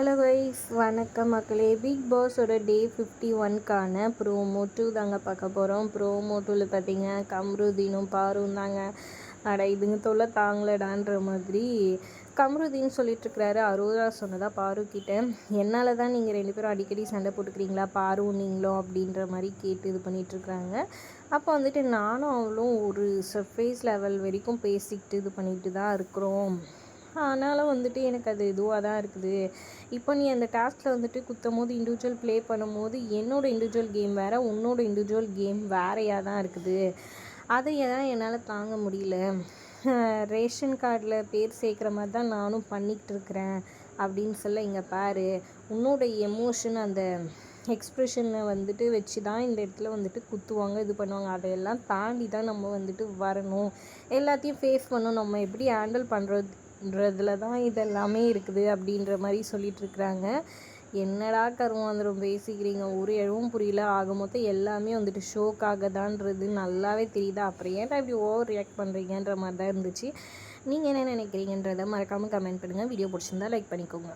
Hello guys வணக்கம் மக்களே. Big பாஸோட டே ஃபிஃப்டி ஒன்க்கான ப்ரோமோ டூ தாங்க பார்க்க போகிறோம் ப்ரோமோ டூவில் பார்த்தீங்க கம்ருதீனும் பாரும் தாங்க. அட இதுங்க தொல்லை தாங்களடான்ற மாதிரி கம்ருதீன் சொல்லிட்டுருக்கிறாரு. அரோரா சொன்னதா பாரு கிட்ட. என்னால் தான் நீங்கள் ரெண்டு பேரும் அடிக்கடி சண்டை போட்டுக்கிறீங்களா? பாரு நீங்களும் அப்படின்ற மாதிரி கேட்டு இது பண்ணிகிட்ருக்குறாங்க அப்போ வந்துட்டு நானும் அவளும் ஒரு சர்ஃபேஸ் லெவல் வரைக்கும் பேசிக்கிட்டு இது பண்ணிட்டு தான் இருக்கிறோம். ஆனாலும் வந்துட்டு எனக்கு அது இதுவாக தான் இருக்குது. இப்போ நீ அந்த டாஸ்கில் வந்துட்டு குத்தும் போது இண்டிவிஜுவல் ப்ளே பண்ணும்போது என்னோடய இண்டிவிஜுவல் கேம் வேறு உன்னோட இண்டிவிஜுவல் கேம் வேறையாக தான் இருக்குது. அதை தான் என்னால் தாங்க முடியல? ரேஷன் கார்டில் பேர் சேர்க்குற மாதிரி தான் நானும் பண்ணிக்கிட்டு இருக்கிறேன் அப்படின்னு சொல்ல இங்கே பாரு. உன்னோட எமோஷன் அந்த எக்ஸ்ப்ரெஷனை வந்துட்டு வச்சு தான் இந்த இடத்துல வந்துட்டு குத்துவாங்க இது பண்ணுவாங்க. அதையெல்லாம் தாண்டி தான் நம்ம வந்துட்டு வரணும். எல்லாத்தையும் ஃபேஸ் பண்ணணும். நம்ம எப்படி ஹேண்டில் பண்ணுறது ன்றதுல தான் இதெல்லாமே இருக்குது அப்படின்ற மாதிரி சொல்லிகிட்ருக்குறாங்க என்னடா கருமாந்திரம் பேசிக்கிறீங்க? ஒரு எழவும் புரியல. ஆக மொத்தம் எல்லாமே வந்துட்டு ஷோக்காக தான்றது நல்லாவே தெரியுது. அப்புறம் ஏன்டா இப்படி ஓவர் ரியாக்ட் பண்ணுறீங்கன்ற மாதிரி தான் இருந்துச்சு. நீங்கள் என்ன நினைக்கிறீங்கன்றதை மறக்காமல் கமெண்ட் பண்ணுங்கள் வீடியோ பிடிச்சிருந்தா லைக் பண்ணிக்கோங்க.